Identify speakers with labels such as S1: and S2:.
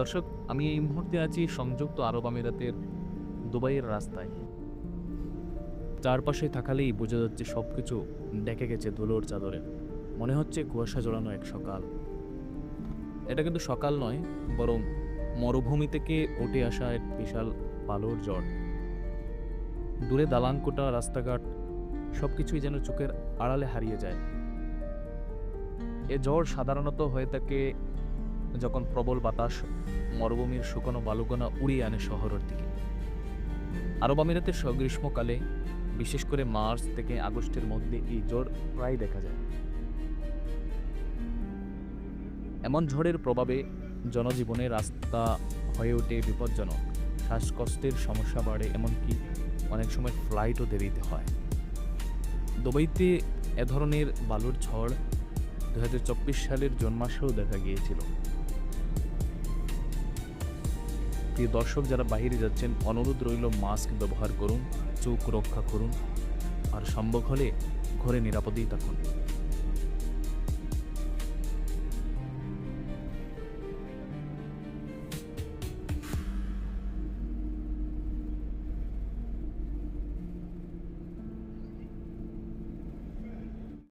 S1: দর্শক, আমি এই মুহূর্তে আছি সংযুক্ত আরব আমিরাতের দুবাইয়ের রাস্তায়। চারপাশে থাকালেই বোঝা যাচ্ছে সব কিছু ডেকে গেছে ধুলোর চাদরে। মনে হচ্ছে কুয়াশা জড়ানো এক সকাল। এটা কিন্তু সকাল নয়, বরং মরুভূমি থেকে উঠে আসা এক বিশাল বালুর ঝড়। দূরে দালানকোটা রাস্তাঘাট সব কিছুই যেন চোখের আড়ালে হারিয়ে যায়। এ জ্বর সাধারণত হয়ে থাকে যখন প্রবল বাতাস মরুভূমির শুকনো বালুকণা উড়িয়ে আনে শহরের দিকে। আরব আমিরাতের গ্রীষ্মকালে বিশেষ করে মার্চ থেকে আগস্টের মধ্যে এই ঝড় প্রায় দেখা যায়। এমন ঝড়ের প্রভাবে জনজীবনে রাস্তা হয়ে ওঠে বিপজ্জনক। শ্বাসকষ্টের সমস্যা বাড়ে, এমনকি অনেক সময় ফ্লাইটও দেরিতে হয়। দুবাইতে এ ধরনের বালুর ঝড় দুই হাজার চব্বিশ সালের জুন মাসেও দেখা গিয়েছিল। প্রিয় দর্শক, যারা বাইরে যাচ্ছেন, অনুরোধ রইল মাস্ক ব্যবহার করুন, চোখ রক্ষা করুন, আর সম্ভব হলে ঘরে নিরাপদেই থাকুন।